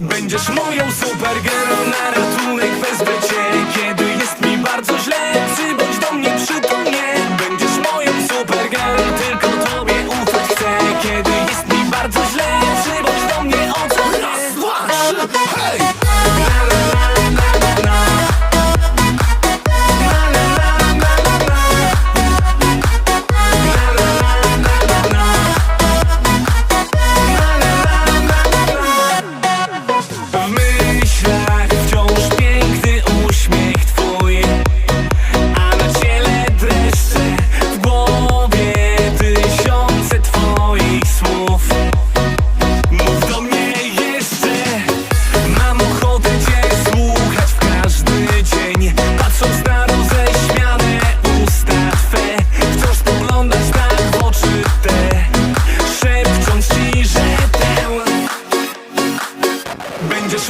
Będziesz moją supergirl na ratunek.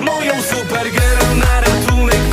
Moją supergirl Na ratunek